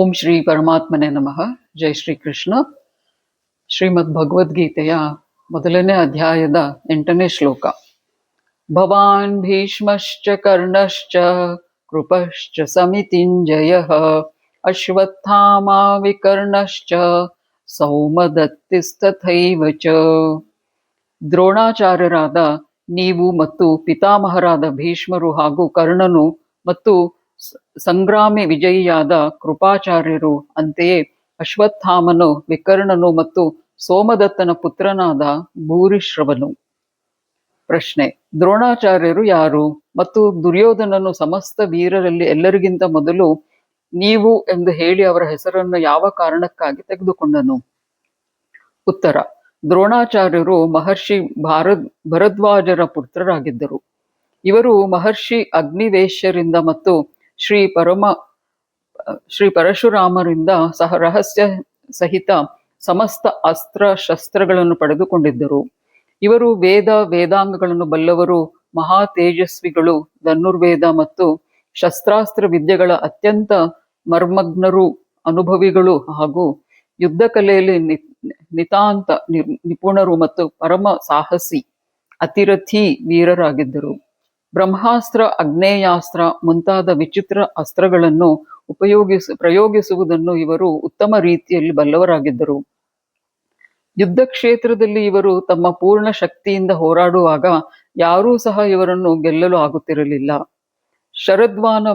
ಓಂ ಶ್ರೀ ಪರಮಾತ್ಮನೆ ನಮಃ. ಜೈ ಶ್ರೀ ಕೃಷ್ಣ. ಶ್ರೀಮದ್ ಭಗವದ್ಗೀತೆಯ ಮೊದಲನೇ ಅಧ್ಯಾಯದ ಎಂಟನೇ ಶ್ಲೋಕ. ಭವಾನ್ ಭೀಷ್ಮಶ್ಚ ಕರ್ಣಶ್ಚ ಕೃಪಶ್ಚ ಸಮಿತಿಂಜಯ ಅಶ್ವತ್ಥಾಮಾ ವಿಕರ್ಣಶ್ಚ ಸೌಮದತ್ತಿಸ್ತಥೈವ ಚ. ದ್ರೋಣಾಚಾರ್ಯರಾದ ನೀವು ಮತ್ತು ಪಿತಾಮಹರಾದ ಭೀಷ್ಮರು ಹಾಗೂ ಕರ್ಣನು ಮತ್ತು ಸಂಗ್ರಾಮಿ ವಿಜಯಿಯಾದ ಕೃಪಾಚಾರ್ಯರು ಅಂತೆಯೇ ಅಶ್ವತ್ಥಾಮನು, ವಿಕರ್ಣನು ಮತ್ತು ಸೋಮದತ್ತನ ಪುತ್ರನಾದ ಭೂರಿಶ್ರವನು. ಪ್ರಶ್ನೆ, ದ್ರೋಣಾಚಾರ್ಯರು ಯಾರು ಮತ್ತು ದುರ್ಯೋಧನನು ಸಮಸ್ತ ವೀರರಲ್ಲಿ ಎಲ್ಲರಿಗಿಂತ ಮೊದಲು ನೀವು ಎಂದು ಹೇಳಿ ಅವರ ಹೆಸರನ್ನು ಯಾವ ಕಾರಣಕ್ಕಾಗಿ ತೆಗೆದುಕೊಂಡನು? ಉತ್ತರ, ದ್ರೋಣಾಚಾರ್ಯರು ಮಹರ್ಷಿ ಭಾರದ್, ಭರದ್ವಾಜರ ಪುತ್ರರಾಗಿದ್ದರು. ಇವರು ಮಹರ್ಷಿ ಅಗ್ನಿವೇಶ್ಯರಿಂದ ಮತ್ತು ಶ್ರೀ ಪರಮ, ಶ್ರೀ ಪರಶುರಾಮರಿಂದ ಸಹ ರಹಸ್ಯ ಸಹಿತ ಸಮಸ್ತ ಅಸ್ತ್ರ ಶಸ್ತ್ರಗಳನ್ನು ಪಡೆದುಕೊಂಡಿದ್ದರು. ಇವರು ವೇದ, ವೇದಾಂಗಗಳನ್ನು ಬಲ್ಲವರು, ಮಹಾ ತೇಜಸ್ವಿಗಳು, ಧನುರ್ವೇದ ಮತ್ತು ಶಸ್ತ್ರಾಸ್ತ್ರ ವಿದ್ಯೆಗಳ ಅತ್ಯಂತ ಮರ್ಮಗ್ನರು, ಅನುಭವಿಗಳು ಹಾಗೂ ಯುದ್ಧ ಕಲೆಯಲ್ಲಿ ನಿತಾಂತ ನಿಪುಣರು ಮತ್ತು ಪರಮ ಸಾಹಸಿ, ಅತಿರಥಿ ವೀರರಾಗಿದ್ದರು. ಬ್ರಹ್ಮಾಸ್ತ್ರ, ಅಗ್ನೇಯಾಸ್ತ್ರ ಮುಂತಾದ ವಿಚಿತ್ರ ಅಸ್ತ್ರಗಳನ್ನು ಉಪಯೋಗಿಸ, ಪ್ರಯೋಗಿಸುವುದನ್ನು ಇವರು ಉತ್ತಮ ರೀತಿಯಲ್ಲಿ ಬಲ್ಲವರಾಗಿದ್ದರು. ಯುದ್ಧ ಕ್ಷೇತ್ರದಲ್ಲಿ ಇವರು ತಮ್ಮ ಪೂರ್ಣ ಶಕ್ತಿಯಿಂದ ಹೋರಾಡುವಾಗ ಯಾರೂ ಸಹ ಇವರನ್ನು ಗೆಲ್ಲಲು ಆಗುತ್ತಿರಲಿಲ್ಲ. ಶರದ್ವಾನ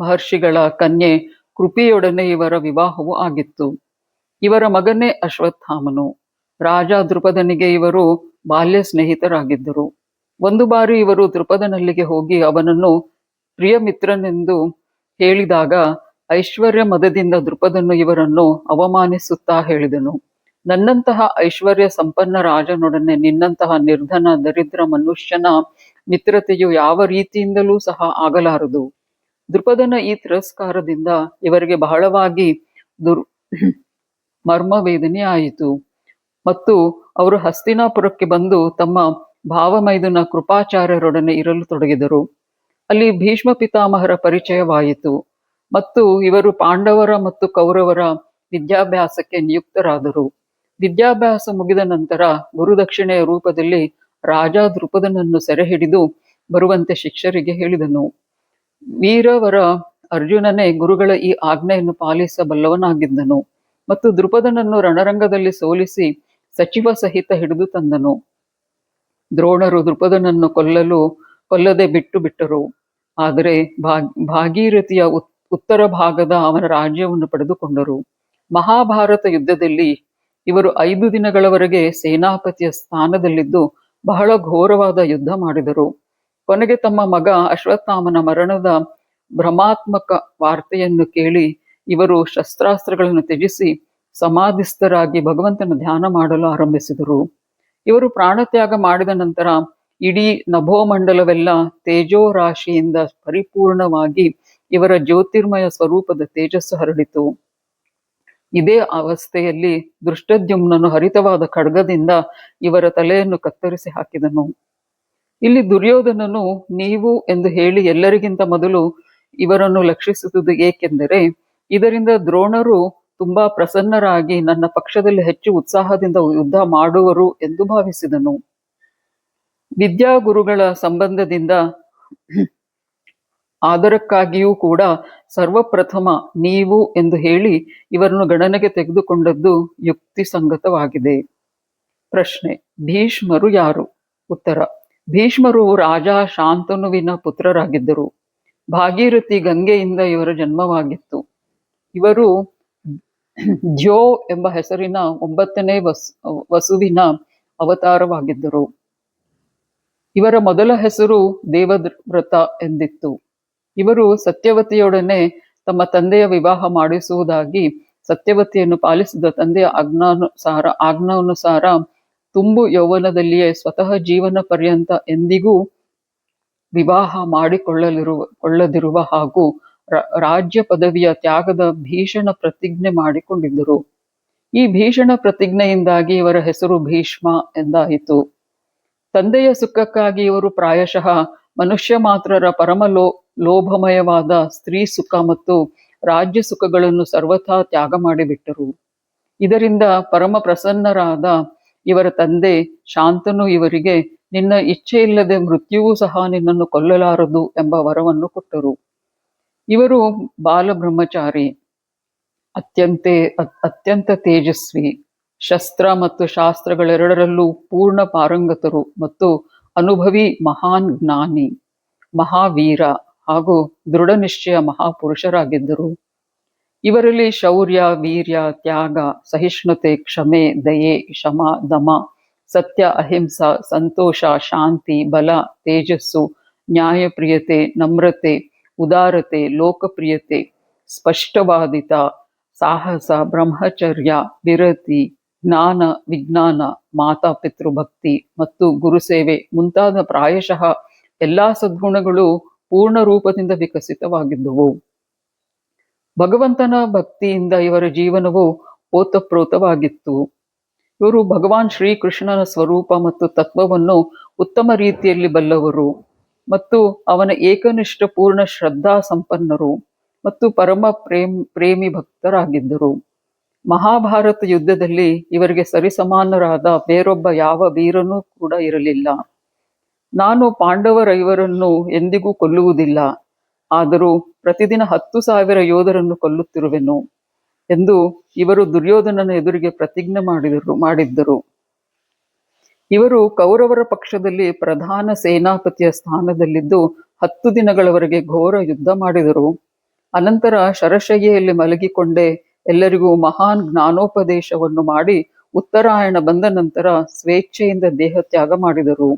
ಮಹರ್ಷಿಗಳ ಕನ್ಯೆ ಕೃಪಿಯೊಡನೆ ಇವರ ವಿವಾಹವೂ ಆಗಿತ್ತು. ಇವರ ಮಗನೇ ಅಶ್ವತ್ಥಾಮನು. ರಾಜ ದೃಪದನಿಗೆ ಇವರು ಬಾಲ್ಯ ಸ್ನೇಹಿತರಾಗಿದ್ದರು ಒಂದು ಬಾರಿ ಇವರು ದೃಪದನಲ್ಲಿಗೆ ಹೋಗಿ ಅವನನ್ನು ಪ್ರಿಯ ಮಿತ್ರನೆಂದು ಹೇಳಿದಾಗ ಐಶ್ವರ್ಯ ಮದದಿಂದ ದೃಪದನು ಇವರನ್ನು ಅವಮಾನಿಸುತ್ತಾ ಹೇಳಿದನು. ನನ್ನಂತಹ ಐಶ್ವರ್ಯ ಸಂಪನ್ನ ರಾಜನೊಡನೆ ನಿನ್ನಂತಹ ನಿರ್ಧನ ದರಿದ್ರ ಮನುಷ್ಯನ ಮಿತ್ರತೆಯು ಯಾವ ರೀತಿಯಿಂದಲೂ ಸಹ ಆಗಲಾರದು. ದೃಪದನ ಈ ತಿರಸ್ಕಾರದಿಂದ ಇವರಿಗೆ ಬಹಳವಾಗಿ ದುರ್, ಮರ್ಮವೇದನೆ ಆಯಿತು. ಮತ್ತು ಅವರು ಹಸ್ತಿನಾಪುರಕ್ಕೆ ಬಂದು ತಮ್ಮ ಭಾವಮೈದುನ ಕೃಪಾಚಾರ್ಯರೊಡನೆ ಇರಲು ತೊಡಗಿದರು. ಅಲ್ಲಿ ಭೀಷ್ಮ ಪಿತಾಮಹರ ಪರಿಚಯವಾಯಿತು. ಮತ್ತು ಇವರು ಪಾಂಡವರ ಮತ್ತು ಕೌರವರ ವಿದ್ಯಾಭ್ಯಾಸಕ್ಕೆ ನಿಯುಕ್ತರಾದರು. ವಿದ್ಯಾಭ್ಯಾಸ ಮುಗಿದ ನಂತರ ಗುರುದಕ್ಷಿಣೆಯ ರೂಪದಲ್ಲಿ ರಾಜ ದೃಪದನನ್ನು ಸೆರೆ ಹಿಡಿದು ಬರುವಂತೆ ಶಿಕ್ಷರಿಗೆ ಹೇಳಿದನು. ವೀರವರ ಅರ್ಜುನನೇ ಗುರುಗಳ ಈ ಆಜ್ಞೆಯನ್ನು ಪಾಲಿಸಬಲ್ಲವನಾಗಿದ್ದನು ಮತ್ತು ದೃಪದನನ್ನು ರಣರಂಗದಲ್ಲಿ ಸೋಲಿಸಿ ಸಚಿವ ಸಹಿತ ಹಿಡಿದು ತಂದನು. ದ್ರೋಣರು ದೃಪದನನ್ನು ಕೊಲ್ಲಲು ಕೊಲ್ಲದೆ ಬಿಟ್ಟು ಬಿಟ್ಟರು. ಆದರೆ ಭಾಗ್, ಭಾಗೀರಥಿಯ ಉತ್- ಉತ್ತರ ಭಾಗದ ಅವನ ರಾಜ್ಯವನ್ನು ಪಡೆದುಕೊಂಡರು. ಮಹಾಭಾರತ ಯುದ್ಧದಲ್ಲಿ ಇವರು ಐದು ದಿನಗಳವರೆಗೆ ಸೇನಾಪತಿಯ ಸ್ಥಾನದಲ್ಲಿದ್ದು ಬಹಳ ಘೋರವಾದ ಯುದ್ಧ ಮಾಡಿದರು. ಕೊನೆಗೆ ತಮ್ಮ ಮಗ ಅಶ್ವತ್ಥಾಮನ ಮರಣದ ಭ್ರಮಾತ್ಮಕ ವಾರ್ತೆಯನ್ನು ಕೇಳಿ ಇವರು ಶಸ್ತ್ರಾಸ್ತ್ರಗಳನ್ನು ತ್ಯಜಿಸಿ ಸಮಾಧಿಸ್ಥರಾಗಿ ಭಗವಂತನ ಧ್ಯಾನ ಮಾಡಲು ಆರಂಭಿಸಿದರು. ಇವರು ಪ್ರಾಣತ್ಯಾಗ ಮಾಡಿದ ನಂತರ ಇಡೀ ನಭೋಮಂಡಲವೆಲ್ಲ ತೇಜೋ ರಾಶಿಯಿಂದ ಪರಿಪೂರ್ಣವಾಗಿ ಇವರ ಜ್ಯೋತಿರ್ಮಯ ಸ್ವರೂಪದ ತೇಜಸ್ಸು ಹರಡಿತು. ಇದೇ ಅವಸ್ಥೆಯಲ್ಲಿ ದೃಷ್ಟದ್ಯುಮ್ನನು ಹರಿತವಾದ ಖಡ್ಗದಿಂದ ಇವರ ತಲೆಯನ್ನು ಕತ್ತರಿಸಿ ಹಾಕಿದನು. ಇಲ್ಲಿ ದುರ್ಯೋಧನನು ನೀವು ಎಂದು ಹೇಳಿ ಎಲ್ಲರಿಗಿಂತ ಮೊದಲು ಇವರನ್ನು ಲಕ್ಷಿಸುವುದು ಏಕೆಂದರೆ ಇದರಿಂದ ದ್ರೋಣರು ತುಂಬಾ ಪ್ರಸನ್ನರಾಗಿ ನನ್ನ ಪಕ್ಷದಲ್ಲಿ ಹೆಚ್ಚು ಉತ್ಸಾಹದಿಂದ ಯುದ್ಧ ಮಾಡುವರು ಎಂದು ಭಾವಿಸಿದನು. ವಿದ್ಯಾಗುರುಗಳ ಸಂಬಂಧದಿಂದ ಆದರಕ್ಕಾಗಿಯೂ ಕೂಡ ಸರ್ವಪ್ರಥಮ ನೀವು ಎಂದು ಹೇಳಿ ಇವರನ್ನು ಗಣನೆಗೆ ತೆಗೆದುಕೊಂಡದ್ದು ಯುಕ್ತಿಸಂಗತವಾಗಿದೆ. ಪ್ರಶ್ನೆ, ಭೀಷ್ಮರು ಯಾರು? ಉತ್ತರ, ಭೀಷ್ಮರು ರಾಜ ಶಾಂತನುವಿನ ಪುತ್ರರಾಗಿದ್ದರು. ಭಾಗೀರಥಿ ಗಂಗೆಯಿಂದ ಇವರ ಜನ್ಮವಾಗಿತ್ತು. ಇವರು ದ್ಯೋ ಎಂಬ ಹೆಸರಿನ ಒಂಬತ್ತನೇ ವಸ್, ವಸುವಿನ ಅವತಾರವಾಗಿದ್ದರು. ಇವರ ಮೊದಲ ಹೆಸರು ದೇವವ್ರತ ಎಂದಿತ್ತು. ಇವರು ಸತ್ಯವತಿಯೊಡನೆ ತಮ್ಮ ತಂದೆಯ ವಿವಾಹ ಮಾಡಿಸುವುದಾಗಿ ಸತ್ಯವತಿಯನ್ನು ಪಾಲಿಸಿದ ತಂದೆಯ ಆಜ್ಞಾನುಸಾರ ಆಜ್ಞಾನುಸಾರ ತುಂಬು ಯೌವನದಲ್ಲಿಯೇ ಸ್ವತಃ ಜೀವನ ಪರ್ಯಂತ ಎಂದಿಗೂ ವಿವಾಹ ಮಾಡಿಕೊಳ್ಳಲಿರುವ, ಕೊಳ್ಳದಿರುವ ಹಾಗೂ ರಾಜ್ಯ ಪದವಿಯ ತ್ಯಾಗದ ಭೀಷಣ ಪ್ರತಿಜ್ಞೆ ಮಾಡಿಕೊಂಡಿದ್ದರು. ಈ ಭೀಷಣ ಪ್ರತಿಜ್ಞೆಯಿಂದಾಗಿ ಇವರ ಹೆಸರು ಭೀಷ್ಮ ಎಂದಾಯಿತು. ತಂದೆಯ ಸುಖಕ್ಕಾಗಿ ಇವರು ಪ್ರಾಯಶಃ ಮನುಷ್ಯ ಮಾತ್ರರ ಪರಮ ಲೋ, ಲೋಭಮಯವಾದ ಸ್ತ್ರೀ ಸುಖ ಮತ್ತು ರಾಜ್ಯ ಸುಖಗಳನ್ನು ಸರ್ವಥಾ ತ್ಯಾಗ ಮಾಡಿಬಿಟ್ಟರು. ಇದರಿಂದ ಪರಮ ಪ್ರಸನ್ನರಾದ ಇವರ ತಂದೆ ಶಾಂತನು ಇವರಿಗೆ, ನಿನ್ನ ಇಚ್ಛೆ ಇಲ್ಲದೆ ಮೃತ್ಯುವೂ ಸಹ ನಿನ್ನನ್ನು ಕೊಲ್ಲಲಾರದು ಎಂಬ ವರವನ್ನು ಕೊಟ್ಟರು. ಇವರು ಬಾಲಬ್ರಹ್ಮಚಾರಿ, ಅತ್ಯಂತೆ, ಅತ್- ಅತ್ಯಂತ ತೇಜಸ್ವಿ, ಶಸ್ತ್ರ ಮತ್ತು ಶಾಸ್ತ್ರಗಳೆರಡರಲ್ಲೂ ಪೂರ್ಣ ಪಾರಂಗತರು ಮತ್ತು ಅನುಭವಿ ಮಹಾನ್ ಜ್ಞಾನಿ, ಮಹಾವೀರ ಹಾಗೂ ದೃಢ ನಿಶ್ಚಯ ಮಹಾಪುರುಷರಾಗಿದ್ದರು. ಇವರಲ್ಲಿ ಶೌರ್ಯ, ವೀರ್ಯ, ತ್ಯಾಗ, ಸಹಿಷ್ಣುತೆ, ಕ್ಷಮೆ, ದಯೆ, ಶಮ, ದಮ, ಸತ್ಯ, ಅಹಿಂಸಾ, ಸಂತೋಷ, ಶಾಂತಿ, ಬಲ, ತೇಜಸ್ಸು, ನ್ಯಾಯಪ್ರಿಯತೆ, ನಮ್ರತೆ ಉದಾರತೆ, ಲೋಕಪ್ರಿಯತೆ, ಸ್ಪಷ್ಟವಾದಿತ, ಸಾಹಸ, ಬ್ರಹ್ಮಚರ್ಯ, ವಿರತಿ, ಜ್ಞಾನ, ವಿಜ್ಞಾನ, ಮಾತಾ ಪಿತೃಭಕ್ತಿ ಮತ್ತು ಗುರುಸೇವೆ ಮುಂತಾದ ಪ್ರಾಯಶಃ ಎಲ್ಲಾ ಸದ್ಗುಣಗಳು ಪೂರ್ಣ ರೂಪದಿಂದ ವಿಕಸಿತವಾಗಿದ್ದುವು. ಭಗವಂತನ ಭಕ್ತಿಯಿಂದ ಇವರ ಜೀವನವು ಓತಪ್ರೋತವಾಗಿತ್ತು. ಇವರು ಭಗವಾನ್ ಶ್ರೀಕೃಷ್ಣನ ಸ್ವರೂಪ ಮತ್ತು ತತ್ವವನ್ನು ಉತ್ತಮ ರೀತಿಯಲ್ಲಿ ಬಲ್ಲವರು. ಮತ್ತು ಅವನ ಏಕನಿಷ್ಠ ಪೂರ್ಣ ಶ್ರದ್ಧಾ ಸಂಪನ್ನರು ಮತ್ತು ಪರಮ ಪ್ರೇಮ್, ಪ್ರೇಮಿ ಭಕ್ತರಾಗಿದ್ದರು. ಮಹಾಭಾರತ ಯುದ್ಧದಲ್ಲಿ ಇವರಿಗೆ ಸರಿಸಮಾನರಾದ ಬೇರೊಬ್ಬ ಯಾವ ವೀರನೂ ಕೂಡ ಇರಲಿಲ್ಲ. ನಾನು ಪಾಂಡವರೈವರನ್ನು ಎಂದಿಗೂ ಕೊಲ್ಲುವುದಿಲ್ಲ. ಆದರೂ ಪ್ರತಿದಿನ ಹತ್ತು ಸಾವಿರ ಯೋಧರನ್ನು ಕೊಲ್ಲುತ್ತಿರುವೆನು ಎಂದು ಇವರು ದುರ್ಯೋಧನನ ಎದುರಿಗೆ ಪ್ರತಿಜ್ಞೆ ಮಾಡಿದರು, ಮಾಡಿದ್ದರು. ಇವರು ಕೌರವರ ಪಕ್ಷದಲ್ಲಿ ಪ್ರಧಾನ ಸೇನಾಪತಿಯ ಸ್ಥಾನದಲ್ಲಿದ್ದು ಹತ್ತು ದಿನಗಳವರೆಗೆ ಘೋರ ಯುದ್ಧ ಮಾಡಿದರು. ಅನಂತರ ಶರಶಯ್ಯೆಯಲ್ಲಿ ಮಲಗಿಕೊಂಡೇ ಎಲ್ಲರಿಗೂ ಮಹಾನ್ ಜ್ಞಾನೋಪದೇಶವನ್ನು ಮಾಡಿ ಉತ್ತರಾಯಣ ಬಂದ ನಂತರ ಸ್ವೇಚ್ಛೆಯಿಂದ ದೇಹ ತ್ಯಾಗ ಮಾಡಿದರು.